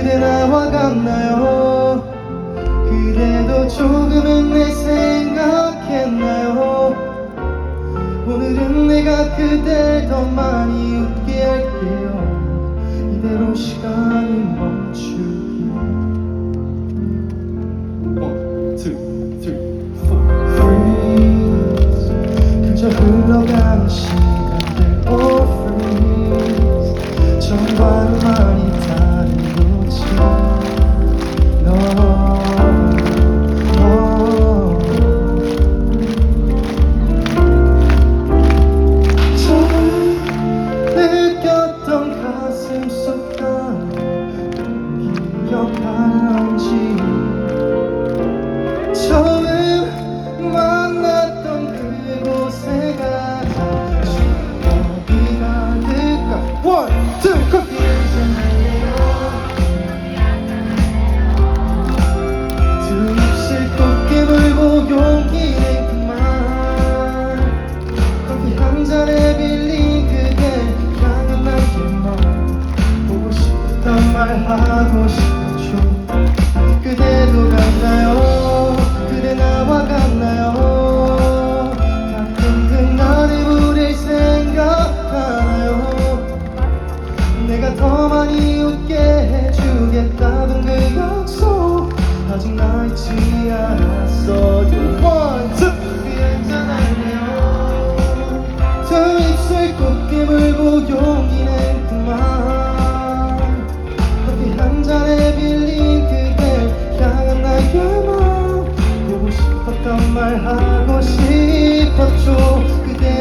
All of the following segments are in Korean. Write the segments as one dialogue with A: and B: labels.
A: 그대 나와 같나요? 그대도 조금은 내 생각했나요? 오늘은 내가 그댈 더 많이 웃게 할게요. 이대로 시간이 멈추기 One, two, three, four. Freeze. 그저 흘러가는 시간들. Oh freeze. 전과는 말 하고 싶었죠. 그대도 같나요? 그대 나와 같나요? 가끔 그날을 부릴 생각하나요? 내가 더 많이 웃게 해주겠다던 그 약속 아직 나 잊지 않았어요 One, two. 괜찮았네요. 두 입술 곱게 물고 용기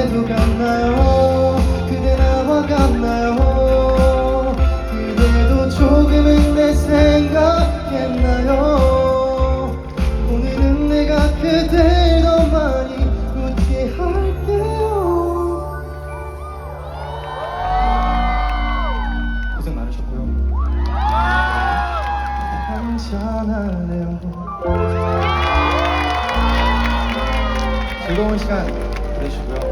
A: 그대도 같나요? 그대 나와 같나요? 그대도 조금은 내 생각했나요? 오늘은 내가 그댈 더 많이 웃게 할게요. 고생 많으셨고요. 한잔할래요. 즐거운 시간 보내시고요